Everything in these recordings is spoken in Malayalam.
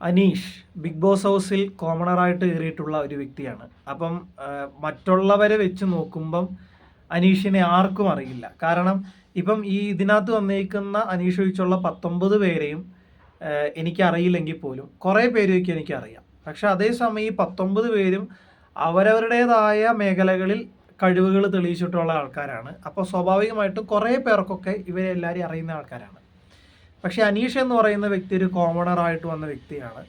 അനീഷ് ബിഗ് ബോസ് ഹൗസിൽ കോമണറായിട്ട് കയറിയിട്ടുള്ള ഒരു വ്യക്തിയാണ്. അപ്പം മറ്റുള്ളവരെ വെച്ച് നോക്കുമ്പം അനീഷിനെ ആർക്കും അറിയില്ല. കാരണം ഇപ്പം ഈ ഇതിനകത്ത് വന്നേക്കുന്ന അനീഷ് ഒഴിച്ചുള്ള പത്തൊമ്പത് പേരെയും എനിക്കറിയില്ലെങ്കിൽ പോലും കുറേ പേരെയൊക്കെ എനിക്കറിയാം. പക്ഷെ അതേസമയം ഈ പത്തൊമ്പത് പേരും അവരവരുടേതായ മേഖലകളിൽ കഴിവുകൾ തെളിയിച്ചിട്ടുള്ള ആൾക്കാരാണ്. അപ്പോൾ സ്വാഭാവികമായിട്ടും കുറേ പേർക്കൊക്കെ ഇവരെ എല്ലാവരെയും അറിയുന്ന ആൾക്കാരാണ്. പക്ഷേ അനീഷ് എന്ന് പറയുന്ന വ്യക്തി ഒരു കോമണർ ആയിട്ട് വന്ന വ്യക്തിയാണ്.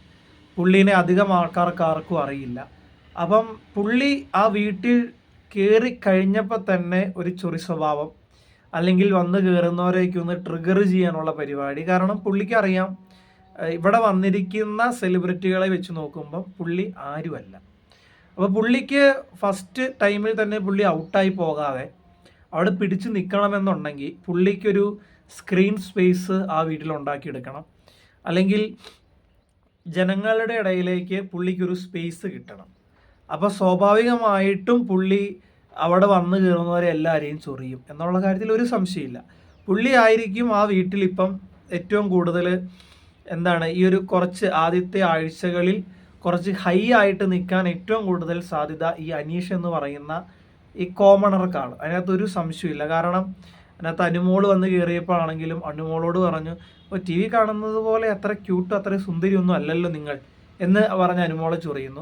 പുള്ളീനെ അധികം ആൾക്കാർക്ക് ആർക്കും അറിയില്ല. അപ്പം പുള്ളി ആ വീട്ടിൽ കയറി കഴിഞ്ഞപ്പോൾ തന്നെ ഒരു ചൊറി സ്വഭാവം അല്ലെങ്കിൽ വന്ന് കയറുന്നവരേക്ക് ഒന്ന് ട്രിഗർ ചെയ്യാനുള്ള പരിപാടി. കാരണം പുള്ളിക്കറിയാം ഇവിടെ വന്നിരിക്കുന്ന സെലിബ്രിറ്റികളെ വെച്ച് നോക്കുമ്പം പുള്ളി ആരുമല്ല. അപ്പോൾ പുള്ളിക്ക് ഫസ്റ്റ് ടൈമിൽ തന്നെ പുള്ളി ഔട്ടായി പോകാതെ അവിടെ പിടിച്ചു നിൽക്കണമെന്നുണ്ടെങ്കിൽ പുള്ളിക്കൊരു സ്ക്രീൻ സ്പേസ് ആ വീട്ടിൽ ഉണ്ടാക്കിയെടുക്കണം. അല്ലെങ്കിൽ ജനങ്ങളുടെ ഇടയിലേക്ക് പുള്ളിക്കൊരു സ്പേസ് കിട്ടണം. അപ്പോൾ സ്വാഭാവികമായിട്ടും പുള്ളി അവിടെ വന്നു കയറുന്നവരെ എല്ലാവരെയും ചൊറിയും എന്നുള്ള കാര്യത്തിൽ ഒരു സംശയമില്ല. പുള്ളി ആയിരിക്കും ആ വീട്ടിലിപ്പം ഏറ്റവും കൂടുതൽ എന്താണ് ഈ ഒരു കുറച്ച് ആദ്യത്തെ ആഴ്ചകളിൽ കുറച്ച് ഹൈ ആയിട്ട് നിൽക്കാൻ ഏറ്റവും കൂടുതൽ സാധ്യത ഈ അനീഷ് എന്ന് പറയുന്ന ഈ കോമണർക്കാണ് അതിനകത്തൊരു സംശയമില്ല. കാരണം അതിനകത്ത് അനുമോൾ വന്ന് കയറിയപ്പോൾ ആണെങ്കിലും അനുമോളോട് പറഞ്ഞു ഇപ്പോൾ ടി വി കാണുന്നത് പോലെ അത്ര ക്യൂട്ടും അത്ര സുന്ദരിയൊന്നും അല്ലല്ലോ നിങ്ങൾ എന്ന് പറഞ്ഞ് അനുമോളെ ചൊറിയുന്നു.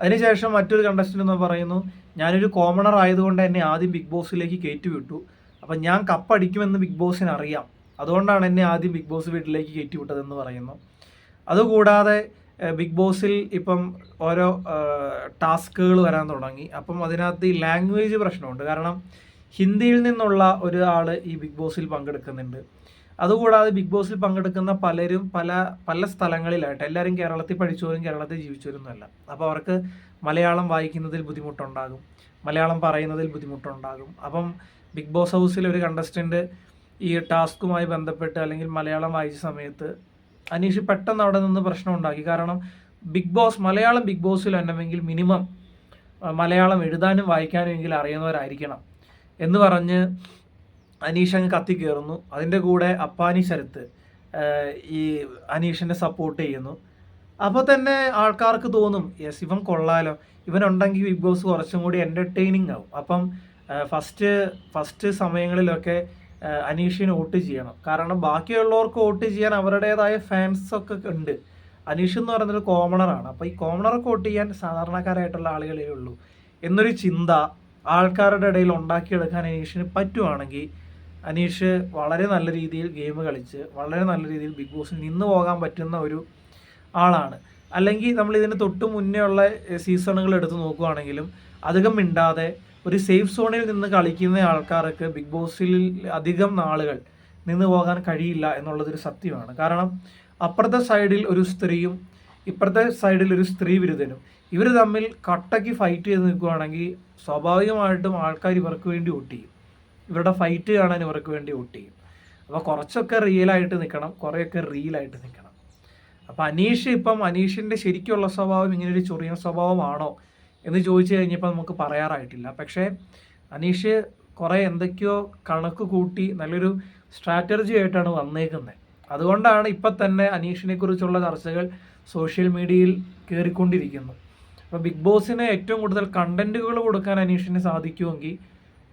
അതിനുശേഷം മറ്റൊരു കണ്ടസ്റ്റന്റ് എന്ന് പറയുന്നു ഞാനൊരു കോമണർ ആയതുകൊണ്ട് എന്നെ ആദ്യം ബിഗ് ബോസിലേക്ക് കയറ്റി വിട്ടു അപ്പം ഞാൻ കപ്പടിക്കുമെന്ന് ബിഗ് ബോസിന് അറിയാം. അതുകൊണ്ടാണ് എന്നെ ആദ്യം ബിഗ് ബോസ് വീട്ടിലേക്ക് കയറ്റി വിട്ടതെന്ന് പറയുന്നു. അതുകൂടാതെ ബിഗ് ബോസിൽ ഇപ്പം ഓരോ ടാസ്കുകൾ വരാൻ തുടങ്ങി. അപ്പം അതിനകത്ത് ഈ ലാംഗ്വേജ് പ്രശ്നമുണ്ട്. കാരണം ഹിന്ദിയിൽ നിന്നുള്ള ഒരാൾ ഈ ബിഗ് ബോസിൽ പങ്കെടുക്കുന്നുണ്ട്. അതുകൂടാതെ ബിഗ് ബോസിൽ പങ്കെടുക്കുന്ന പലരും പല പല സ്ഥലങ്ങളിലായിട്ട് എല്ലാവരും കേരളത്തിൽ പഠിച്ചവരും കേരളത്തിൽ ജീവിച്ചവരൊന്നുമല്ല. അപ്പോൾ അവർക്ക് മലയാളം വായിക്കുന്നതിൽ ബുദ്ധിമുട്ടുണ്ടാകും. മലയാളം പറയുന്നതിൽ ബുദ്ധിമുട്ടുണ്ടാകും. അപ്പം ബിഗ് ബോസ് ഹൗസിൽ ഒരു കണ്ടസ്റ്റന്റ് ഈ ടാസ്കുമായി ബന്ധപ്പെട്ട് അല്ലെങ്കിൽ മലയാളം വായിച്ച സമയത്ത് അനീഷ് പെട്ടെന്ന് അവിടെ നിന്ന് പ്രശ്നം ഉണ്ടാക്കി. കാരണം ബിഗ് ബോസ് മലയാളം ബിഗ് ബോസിൽ വരണമെങ്കിൽ മിനിമം മലയാളം എഴുതാനും വായിക്കാനും എങ്കിലും അറിയുന്നവരായിരിക്കണം. എന്ന് പറഞ്ഞ് അനീഷ് അങ്ങ് കത്തി കയറുന്നു അതിന്റെ കൂടെ അപ്പാനി ശരത്ത് ഈ അനീഷിനെ സപ്പോർട്ട് ചെയ്യുന്നു. അപ്പോൾ തന്നെ ആൾക്കാർക്ക് തോന്നും യെസ് ഇവൻ കൊള്ളാലോ. ഇവനുണ്ടെങ്കിൽ ബിഗ് ബോസ് കുറച്ചും കൂടി എന്റർടൈനിങ് ആവും. അപ്പം ഫസ്റ്റ് ഫസ്റ്റ് സമയങ്ങളിലൊക്കെ അനീഷിന് വോട്ട് ചെയ്യണം. കാരണം ബാക്കിയുള്ളവർക്ക് വോട്ട് ചെയ്യാൻ അവരുടേതായ ഫാൻസൊക്കെ ഉണ്ട്. അനീഷ് എന്ന് പറയുന്നത് കോമണറാണ് അപ്പോൾ ഈ കോമണറൊക്കെ വോട്ട് ചെയ്യാൻ സാധാരണക്കാരായിട്ടുള്ള ആളുകളേ ഉള്ളൂ. എന്നൊരു ചിന്ത ആൾക്കാരുടെ ഇടയിൽ ഉണ്ടാക്കിയെടുക്കാൻ അനീഷിന് പറ്റുവാണെങ്കിൽ അനീഷ് വളരെ നല്ല രീതിയിൽ ഗെയിം കളിച്ച് വളരെ നല്ല രീതിയിൽ ബിഗ് ബോസിൽ നിന്ന് പോകാൻ പറ്റുന്ന ഒരു ആളാണ്. അല്ലെങ്കിൽ നമ്മൾ ഇതിന് തൊട്ട് മുന്നേ ഉള്ള സീസണുകൾ എടുത്ത് നോക്കുകയാണെങ്കിലും അധികം മിണ്ടാതെ ഒരു സേഫ് സോണിൽ നിന്ന് കളിക്കുന്ന ആൾക്കാർക്ക് ബിഗ് ബോസിൽ അധികം നാളുകൾ നിന്ന് പോകാൻ കഴിയില്ല എന്നുള്ളതൊരു സത്യമാണ്. കാരണം അപ്പുറത്തെ സൈഡിൽ ഒരു സ്ത്രീയും ഇപ്പുറത്തെ സൈഡിൽ ഒരു സ്ത്രീ വിരുദ്ധനും. ഇവർ തമ്മിൽ കട്ടയ്ക്ക് ഫൈറ്റ് ചെയ്ത് നിൽക്കുകയാണെങ്കിൽ സ്വാഭാവികമായിട്ടും ആൾക്കാർ ഇവർക്ക് വേണ്ടി വോട്ട് ചെയ്യും. ഇവരുടെ ഫൈറ്റ് കാണാൻ ഇവർക്ക് വേണ്ടി വോട്ട് ചെയ്യും. അപ്പോൾ കുറച്ചൊക്കെ റിയലായിട്ട് നിൽക്കണം കുറേയൊക്കെ റീലായിട്ട് നിൽക്കണം. അപ്പോൾ അനീഷ് ഇപ്പം അനീഷിന്റെ ശരിക്കുള്ള സ്വഭാവം ഇങ്ങനൊരു ചൊറിയൻ സ്വഭാവമാണോ എന്ന് ചോദിച്ചു കഴിഞ്ഞപ്പോൾ നമുക്ക് പറയാറായിട്ടില്ല. പക്ഷേ അനീഷ് കുറേ എന്തൊക്കെയോ കണക്ക് കൂട്ടി നല്ലൊരു സ്ട്രാറ്റജി ആയിട്ടാണ് വന്നേക്കുന്നത്. അതുകൊണ്ടാണ് ഇപ്പം തന്നെ അനീഷിനെ കുറിച്ചുള്ള ചർച്ചകൾ സോഷ്യൽ മീഡിയയിൽ കയറിക്കൊണ്ടിരിക്കുന്നു അപ്പോൾ ബിഗ് ബോസിന് ഏറ്റവും കൂടുതൽ കണ്ടന്റുകൾ കൊടുക്കാൻ അനീഷിന് സാധിക്കുമെങ്കിൽ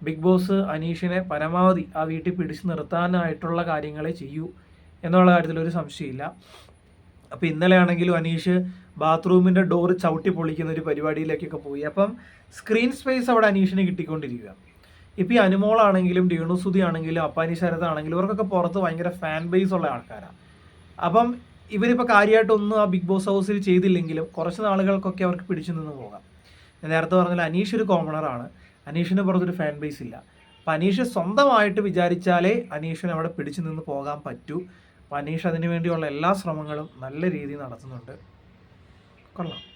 ബിഗ് ബോസ് അനീഷിനെ പരമാവധി ആ വീട്ടിൽ പിടിച്ചു നിർത്താനായിട്ടുള്ള കാര്യങ്ങളെ ചെയ്യൂ എന്നുള്ള കാര്യത്തിൽ ഒരു സംശയമില്ല. അപ്പോൾ ഇന്നലെ ആണെങ്കിലും അനീഷ് ബാത്റൂമിന്റെ ഡോറ് ചവിട്ടി പൊളിക്കുന്ന ഒരു പരിപാടിയിലേക്കൊക്കെ പോയി. അപ്പം സ്ക്രീൻ സ്പേസ് അവിടെ അനീഷിന് കിട്ടിക്കൊണ്ടിരിക്കുക. ഇപ്പം ഈ അനുമോളാണെങ്കിലും രേണുസുതി ആണെങ്കിലും അപ്പാനി ശരത് ആണെങ്കിലും ഇവർക്കൊക്കെ പുറത്ത് ഭയങ്കര ഫാൻ ബേസ് ഉള്ള ആൾക്കാരാണ് അപ്പം ഇവരിപ്പോൾ കാര്യമായിട്ടൊന്നും ആ ബിഗ് ബോസ് ഹൗസിൽ ചെയ്തില്ലെങ്കിലും കുറച്ച് നാളുകൾക്കൊക്കെ അവർക്ക് പിടിച്ചു നിന്ന് പോകാം. ഞാൻ നേരത്തെ പറഞ്ഞാൽ അനീഷ് ഒരു കോമണറാണ് അനീഷിന് പുറത്തൊരു ഫാൻ ബേസ് ഇല്ല. അപ്പം അനീഷ് സ്വന്തമായിട്ട് വിചാരിച്ചാലേ അനീഷിന് അവിടെ പിടിച്ചു നിന്ന് പോകാൻ പറ്റൂ. അപ്പം അനീഷ് അതിനു വേണ്ടിയുള്ള എല്ലാ ശ്രമങ്ങളും നല്ല രീതിയിൽ നടത്തുന്നുണ്ട്. കൊള്ളാം.